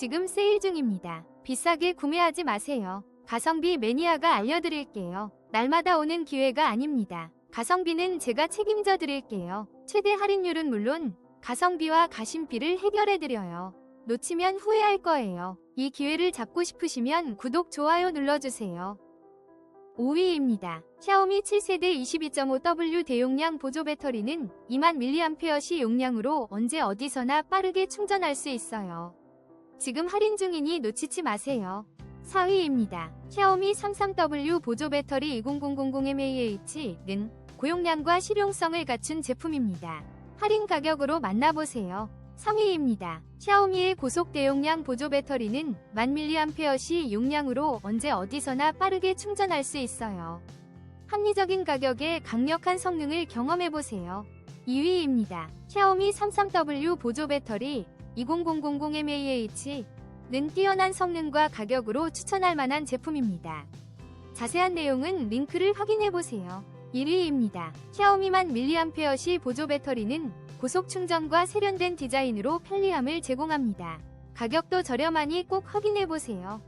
지금 세일 중입니다. 비싸게 구매하지 마세요. 가성비 매니아가 알려드릴게요. 날마다 오는 기회가 아닙니다. 가성비는 제가 책임져 드릴게요. 최대 할인율은 물론 가성비와 가심비를 해결해 드려요. 놓치면 후회할 거예요. 이 기회를 잡고 싶으시면 구독, 좋아요 눌러주세요. 5위입니다. 샤오미 7세대 22.5W 대용량 보조 배터리는 2만 mAh 용량으로 언제 어디서나 빠르게 충전할 수 있어요. 지금 할인 중이니 놓치지 마세요. 4위입니다. 샤오미 33W 보조 배터리 20000mAh는 고용량과 실용성을 갖춘 제품입니다. 할인 가격으로 만나보세요. 3위입니다. 샤오미의 고속 대용량 보조 배터리는 1000mAh 용량으로 언제 어디서나 빠르게 충전할 수 있어요. 합리적인 가격에 강력한 성능을 경험해보세요. 2위입니다. 샤오미 33W 보조 배터리 20000mAh는 뛰어난 성능과 가격으로 추천할 만한 제품입니다. 자세한 내용은 링크를 확인해보세요. 1위입니다. 샤오미만 mAh 보조 배터리는 고속 충전과 세련된 디자인으로 편리함을 제공합니다. 가격도 저렴하니 꼭 확인해보세요.